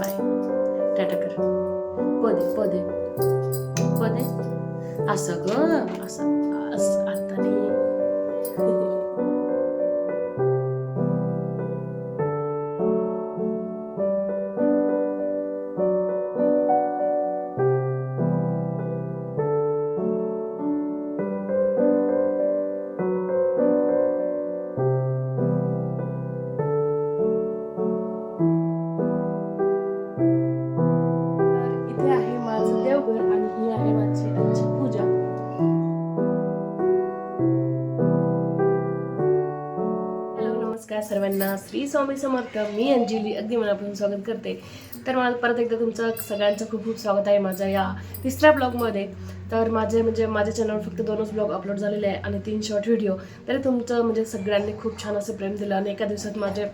Bye. Tata कर. पदे पदे. पदे. असं ग. असं असं आता नाही. नमस्कार सर्वांना. श्री स्वामी समर्थ. मी अंजली. अगदी मनापासून स्वागत करते. तर मला परत एकदा तुमचं सगळ्यांचं खूप खूप स्वागत आहे माझ्या या तिसऱ्या ब्लॉगमध्ये. तर माझे म्हणजे माझ्या चॅनलवर फक्त दोनच ब्लॉग अपलोड झालेले आहे आणि तीन शॉर्ट व्हिडिओ तरी तुमचं म्हणजे सगळ्यांनी खूप छान असं प्रेम दिलं आणि एका दिवसात माझे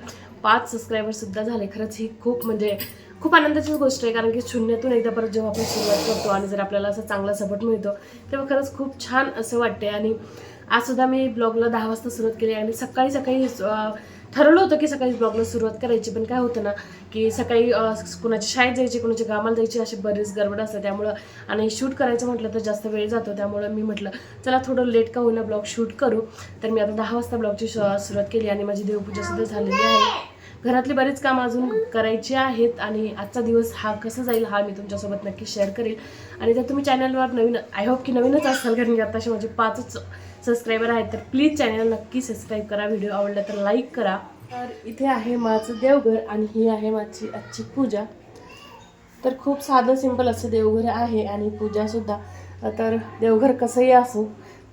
पाच सबस्क्रायबरसुद्धा झाले. खरंच ही खूप म्हणजे खूप आनंदाची गोष्ट आहे. कारण की शून्यातून एकदा परत जेव्हा आपण सुरुवात करतो आणि जर आपल्याला असं चांगला सपोर्ट मिळतो तेव्हा खरंच खूप छान असं वाटते आणि आज सुद्धा मी ब्लॉगला दहा वाजता सुरुवात केली आणि सकाळी सकाळी ठरवलं होतं की सकाळी ब्लॉगला सुरुवात करायची पण काय होतं ना की सकाळी कुणाच्या शाळेत जायची कुणाच्या कामाला जायची अशी बरीच गडबड असते त्यामुळं आणि शूट करायचं म्हटलं तर जास्त वेळ जातो. त्यामुळं मी म्हटलं चला थोडं लेट का होईना ब्लॉग शूट करू. तर मी आता दहा वाजता ब्लॉगची सुरुवात केली आणि माझी देवपूजा सुद्धा झालेली आहे. घरातले बरेच काम अजून करायचे आहेत आणि आजचा दिवस हा कसा जाईल हा मी तुमच्यासोबत नक्की शेअर करेल. आणि जर तुम्ही चॅनलवर नवीन आय होप की नवीनच असाल कारण की आताशी माझे पाचच सबस्क्रायबर आहेत तर प्लीज चॅनल नक्की सबस्क्राईब करा. व्हिडिओ आवडला तर लाईक करा. तर इथे आहे माझं देवघर आणि ही आहे माझी आजची पूजा. तर खूप साधं सिंपल असं देवघर आहे आणि पूजासुद्धा तर देवघर कसंही असो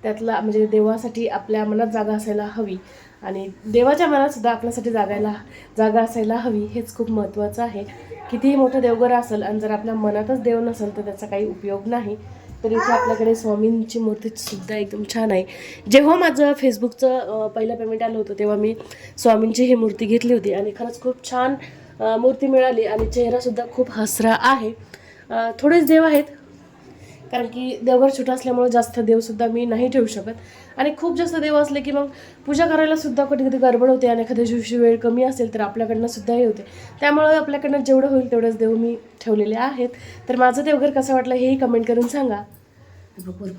त्यातला म्हणजे देवासाठी आपल्या मनात जागा असायला हवी. आणि देवाच्या मनातसुद्धा आपल्यासाठी जागायला जागा असायला हवी हेच खूप महत्त्वाचं आहे. कितीही मोठं देवघर असेल आणि जर आपल्या मनातच देव नसेल तर त्याचा काही उपयोग नाही. तर इथे आपल्याकडे स्वामींची मूर्तीसुद्धा एकदम छान आहे. जेव्हा माझं फेसबुकचं पहिलं पेमेंट आलं होतं तेव्हा मी स्वामींची ही मूर्ती घेतली होती. आणि खरंच खूप छान मूर्ती मिळाली आणि चेहरासुद्धा खूप हसरा आहे. थोडेच देव आहेत कारण की देवघर छोटं असल्यामुळे जास्त देवसुद्धा मी नाही ठेवू शकत. आणि खूप जास्त देव असले की मग पूजा करायला सुद्धा कधी कधी गडबड होते आणि एखाद्या दिवशी वेळ कमी असेल तर आपल्याकडनं सुद्धा हे होते. त्यामुळे आपल्याकडनं जेवढं होईल तेवढंच देव मी ठेवलेले आहेत. तर माझं देवघर कसं वाटलं हेही कमेंट करून सांगा. बरोबर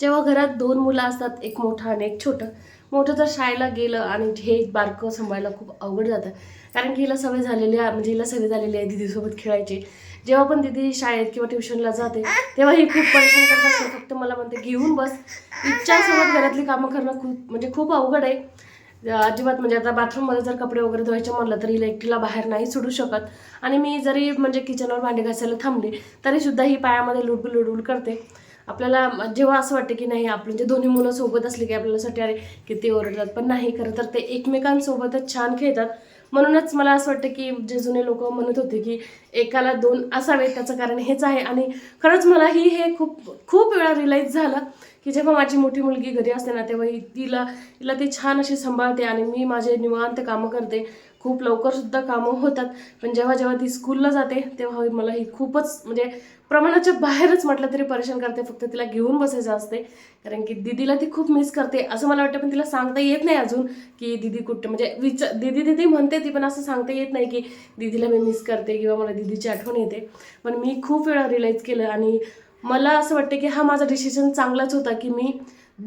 जेव्हा घरात दोन मुलं असतात एक मोठं आणि एक छोटं मोठं जर शाळेला गेलं आणि हे बारकं सांभाळायला खूप अवघड जातं. कारण की हिला सवय झालेली आहे म्हणजे हिला सवय झालेली आहे दीदीसोबत खेळायची. जेव्हा पण दीदी शाळेत किंवा ट्युशनला जाते तेव्हा ही खूप परेशान करत असते. फक्त मला म्हणते घेऊन बस. इच्छासोबत घरातली कामं करणं खूप म्हणजे खूप अवघड आहे. अजिबात म्हणजे आता बाथरूममध्ये जर कपडे वगैरे धुवायचे म्हणलं तरी हिला बाहेर नाही सोडू शकत. आणि मी जरी म्हणजे किचनवर भांडे घासायला थांबले तरी सुद्धा ही पायामध्ये लुडबुल लुडबुल करते. आपल्याला जेव्हा असं वाटतं की नाही आपण जे दोन्ही मुलं सोबत असली की आपल्यासाठी अरे किती ओरडतात पण नाही खरं तर ते एकमेकांसोबतच छान खेळतात. म्हणूनच मला असं वाटतं की जे जुने लोक म्हणत होते की एकाला दोन असावेत त्याचं कारण हेच आहे. आणि खरंच मलाही हे खूप खूप वेळा रिलाईज झालं की जेव्हा माझी मोठी मुलगी घरी असते ना तेव्हा ही तिला तिला ती छान अशी सांभाळते आणि मी माझे निवांत कामं करते. खूप लवकरसुद्धा कामं होतात. पण जेव्हा जेव्हा ती स्कूलला जाते तेव्हा मला ही खूपच म्हणजे प्रमाणाच्या बाहेरच म्हटलं तरी परेशान करते. फक्त तिला घेऊन बसायचं असते. कारण की दिदीला ती खूप मिस करते असं मला वाटतं. पण तिला सांगता येत नाही अजून की दिदी कुठं म्हणजे विचार दिदी दिदी म्हणते ती पण असं सांगता येत नाही की दिदीला मी मिस करते किंवा मला दिदीची आठवण येते. पण मी खूप वेळा रिलाईज केलं आणि मला असं वाटतं की हा माझा डिसिजन चांगलाच होता की मी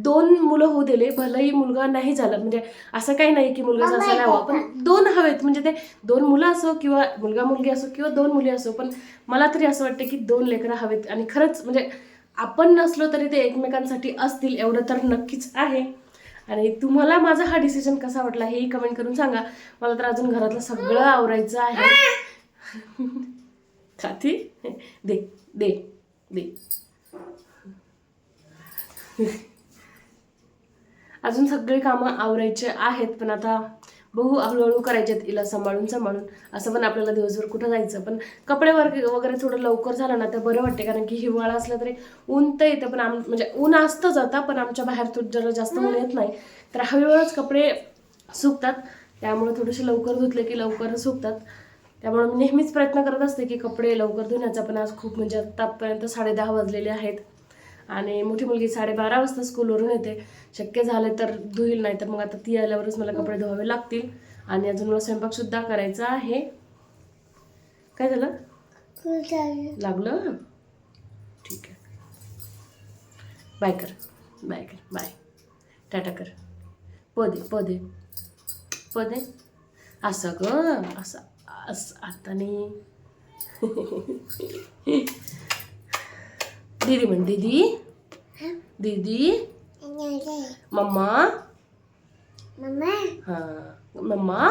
दोन मुलं होऊ दिले भलेही मुलगा नाही झाला. म्हणजे असं काही नाही की मुलगा असायला हवा पण दोन हवेत. म्हणजे ते दोन मुलं असो किंवा मुलगा मुलगी असो किंवा दोन मुली असो पण मला तरी असं वाटतं की दोन लेकरं हवेत. आणि खरंच म्हणजे आपण नसलो तरी ते एकमेकांसाठी असतील एवढं तर नक्कीच आहे. आणि तुम्हाला माझा हा डिसिजन कसा वाटला हेही कमेंट करून सांगा. मला तर अजून घरातलं सगळं आवरायचं आहे. खाती दे दे दे. अजून सगळे कामं आवरायचे आहेत पण आता बघू हळूहळू करायचे आहेत हिला सांभाळून सांभाळून. असं पण आपल्याला दिवसभर कुठं जायचं पण कपडे वगैरे वगैरे थोडं लवकर झालं ना तर बरं वाटते कारण की हिवाळा असला तरी ऊन तर येतं पण आम म्हणजे ऊन असतं जाता पण आमच्या बाहेर थोडं जरा जास्त ऊन येत नाही. तर हळूहळूच कपडे सुकतात. त्यामुळे थोडेसे लवकर धुतले की लवकर सुकतात. त्यामुळे मी नेहमीच प्रयत्न करत असते की कपडे लवकर धुण्याचा पण आज खूप म्हणजे आत्तापर्यंत साडेदहा वाजलेले आहेत. आणि मोठी मुलगी साडेबारा वाजता स्कूलवरून येते. शक्य झालं तर धुईल नाही तर मग आता ती आल्यावरच मला कपडे धुवावे लागतील. आणि अजून मला स्वयंपाकसुद्धा करायचा आहे. काय झालं? लागलं? ठीक आहे. बाय कर. बाय कर. बाय. टाटा कर. पदे पदे. पदे. असं ग. असं असं. आता नाही. दीदी म्हण दीदी. दीदी. मम्मा. हां. मम्मा.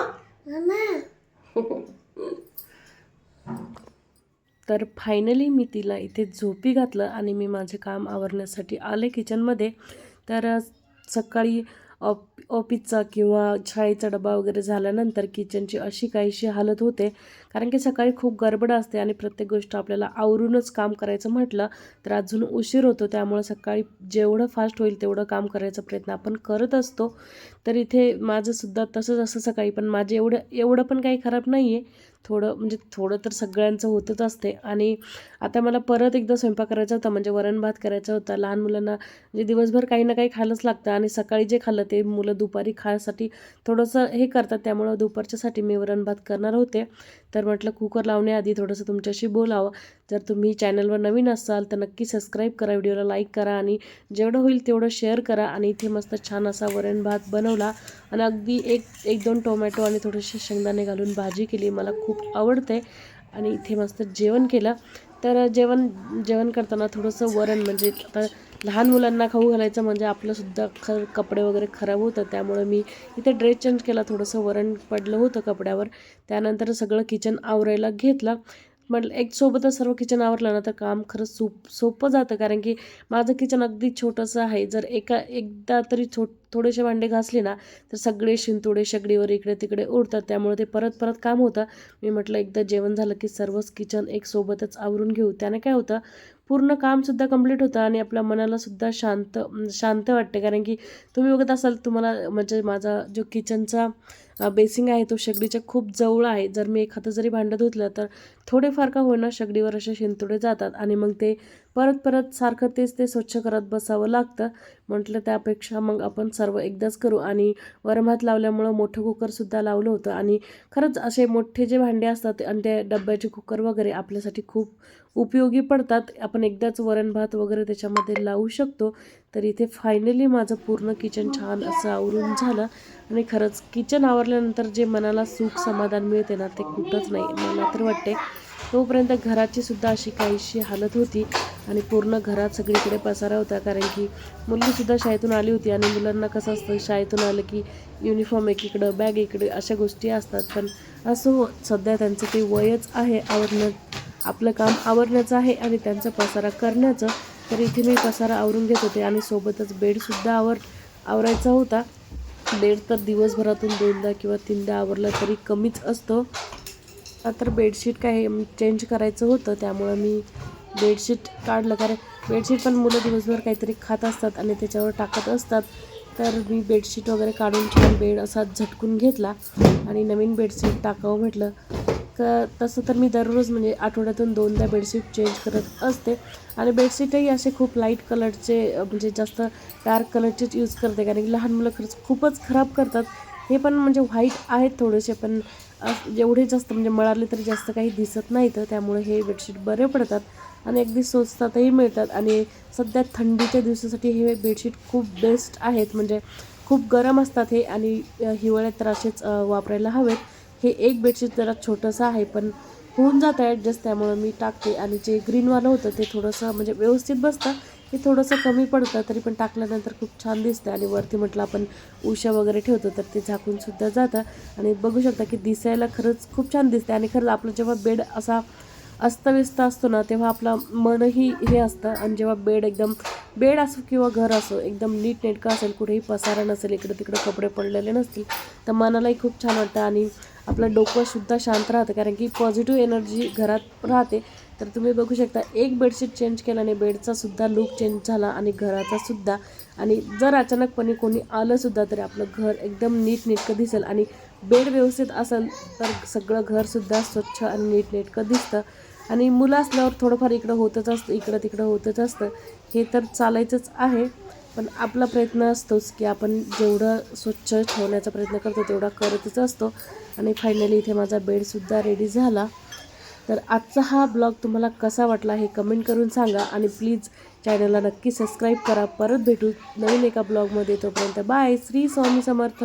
तर फायनली मी तिला इथे झोपी घातलं आणि मी माझे काम आवरण्यासाठी आले किचनमध्ये तर सकाळी ऑप ऑफिसचा किंवा शाळेचा डबा वगैरे झाल्यानंतर किचनची अशी काहीशी हालत होते. कारण की सकाळी खूप गडबड असते आणि प्रत्येक गोष्ट आपल्याला आवरूनच काम करायचं म्हटलं तर अजून उशीर होतो. त्यामुळे सकाळी जेवढं फास्ट होईल तेवढं काम करायचा प्रयत्न आपण करत असतो. तर इथे माझंसुद्धा तसंच असं सकाळी पण माझे एवढं एवढं पण काही खराब नाही आहे थोडं म्हणजे थोडं तर सगळ्यांचं होतच असते. आणि आता मला परत एकदा स्वयंपाक करायचा होता म्हणजे वरण भात करायचा होता. लहान मुलांना म्हणजे दिवसभर काही ना काही खायलाच लागतं. आणि सकाळी जे खाल्लं ते मुलं दुपारी खायसाठी थोडंसं हे करतात. त्यामुळं दुपारच्यासाठी मी वरण भात करणार होते. तर म्हटलं कुकर लावण्याआधी थोडंसं तुमच्याशी बोलावं. जर तुम्ही चॅनलवर नवीन असाल तर नक्की सबस्क्राईब करा व्हिडिओला लाईक करा आणि जेवढं होईल तेवढं शेअर करा आणि इथे मस्त छान असा वरण भात बनवला. आणि अगदी एक एक दोन टोमॅटो आणि थोडेसे शेंगदाणे घालून भाजी केली. मला खूप आवडते. आणि इथे मस्त जेवण केलं. तर जेवण जेवण करताना थोडंसं वरण म्हणजे आता लहान मुलांना खाऊ घालायचं म्हणजे आपलंसुद्धा ख कपडे वगैरे खराब होतं त्यामुळे मी इथे ड्रेस चेंज केला. थोडंसं वरण पडलं होतं कपड्यावर. त्यानंतर सगळं किचन आवरायला घेतलं. म्हटलं एक सोबतच सर्व किचन आवरलं ना तर काम खरंच सोप सोपं जातं. कारण की माझं किचन अगदी छोटंसं आहे. जर एका एकदा तरी छो थोडेसे भांडे घासले ना तर सगळे शिंतोडे शेगडीवर इकडे तिकडे उडतात. त्यामुळे ते परत परत काम होतं. मी म्हटलं एकदा जेवण झालं की सर्वच किचन एक सोबतच आवरून घेऊ. त्याने काय होतं पूर्ण कामसुद्धा कंप्लीट होतं आणि आपल्या मनालासुद्धा शांत शांत वाटते. कारण की तुम्ही बघत असाल तुम्हाला म्हणजे माझा जो किचनचा बेसिंग आहे तो शेगडीच्या खूप जवळ आहे. जर मी एखादं जरी भांडं धुतलं तर थोडेफार का होईना शेगडीवर असे शिंतोडे जातात आणि मग ते परत परत सारखं तेच ते स्वच्छ करत बसावं लागतं. म्हटलं त्यापेक्षा मग आपण सर्व एकदाच करू. आणि वरमात लावल्यामुळं मोठं कुकरसुद्धा लावलं होतं. आणि खरंच असे मोठे जे भांडे असतात आणि ते डब्याचे कुकर वगैरे आपल्यासाठी खूप उपयोगी पडतात. आपण एकदाच वरण भात वगैरे त्याच्यामध्ये लावू शकतो. तर इथे फायनली माझं पूर्ण किचन छान असं आवरून झालं. आणि खरंच किचन आवरल्यानंतर जे मनाला सुख समाधान मिळते ना ते कुठंच नाही. मला तर वाटते तोपर्यंत घराची सुद्धा अशी काहीशी हालत होती. आणि पूर्ण घरात सगळीकडे पसारा होता कारण की मुलगीसुद्धा शाळेतून आली होती आणि मुलांना कसं असतं शाळेतून आलं की युनिफॉर्म एकीकडं बॅग इकडे अशा गोष्टी असतात. पण असं हो सध्या त्यांचं ते वयच आहे आवडणं आपलं काम आवरण्याचं आहे आणि त्यांचा पसारा करण्याचं तर इथे मी पसारा आवरून घेत होते आणि सोबतच बेडसुद्धा आवर आवरायचा होता. बेड तर दिवसभरातून दोनदा किंवा तीनदा आवरला तरी कमीच असतो. तर बेडशीट काय चेंज करायचं होतं त्यामुळं मी बेडशीट काढलं कारण बेडशीट पण मुलं दिवसभर काहीतरी खात असतात आणि त्याच्यावर टाकत असतात. तर मी बेडशीट वगैरे काढून छान बेड असा झटकून घेतला आणि नवीन बेडशीट टाकावं म्हटलं. क तसं तर मी दररोज म्हणजे आठवड्यातून दोनदा बेडशीट चेंज करत असते. आणि बेडशीटही असे खूप लाइट कलरचे म्हणजे जास्त डार्क कलरचेच यूज करते कारण की लहान मुलं खरंच खूपच खराब करतात. हे पण म्हणजे व्हाईट आहेत थोडेसे पण जेवढे जास्त म्हणजे मळाले तरी जास्त काही दिसत नाही तर त्यामुळे हे बेडशीट बरे पडतात. आणि अगदी स्वस्तातही मिळतात. आणि सध्या थंडीच्या दिवसासाठी हे बेडशीट खूप बेस्ट आहेत. म्हणजे खूप गरम असतात हे आणि हिवाळ्यात तर असेच वापरायला हवेत. हे एक बेडशीट जरा छोटंसं आहे पण होऊन जातं ॲडजस्ट त्यामुळं मी टाकते. आणि जे ग्रीनवालं होतं ते थोडंसं म्हणजे व्यवस्थित बसतं. हे थोडंसं कमी पडतं तरी पण टाकल्यानंतर खूप छान दिसतं आणि वरती म्हटलं आपण उशा वगैरे ठेवतो तर ते झाकूनसुद्धा जातं. आणि बघू शकता की दिसायला खरंच खूप छान दिसते आणि खरंच आपलं जेव्हा बेड असा अस्तव्यस्त असतो ना तेव्हा आपलं मनही हे असतं. आणि जेव्हा बेड एकदम बेड असो किंवा घर असो एकदम नीट नेटकं असेल कुठेही पसारा नसेल इकडं तिकडं कपडे पडलेले नसतील तर मनालाही खूप छान वाटतं. आणि आपलं डोकंसुद्धा शांत राहतं कारण की पॉझिटिव्ह एनर्जी घरात राहते. तर तुम्ही बघू शकता एक बेडशीट चेंज केल्याने बेडचा सुद्धा लुक चेंज झाला आणि घराचा सुद्धा. आणि जर अचानकपणे कोणी आलं सुद्धा तरी आपलं घर एकदम नीटनेटकं दिसेल. आणि बेड व्यवस्थित असेल तर सगळं घरसुद्धा स्वच्छ आणि नीटनेटकं दिसतं. आणि मुलं असल्यावर थोडंफार इकडं होतच असतं इकडं तिकडं होतच असतं. हे तर चालायचंच आहे पण आपला प्रयत्न असतोच की आपण जेवढं स्वच्छ ठेवण्याचा प्रयत्न करतो तेवढा करतच असतो. आणि फायनली इथे माझा बेडसुद्धा रेडी झाला. तर आजचा हा ब्लॉग तुम्हाला कसा वाटला हे कमेंट करून सांगा आणि प्लीज चॅनलला नक्की सबस्क्राईब करा. परत भेटू नवीन एका ब्लॉगमध्ये तोपर्यंत बाय श्री स्वामी समर्थ.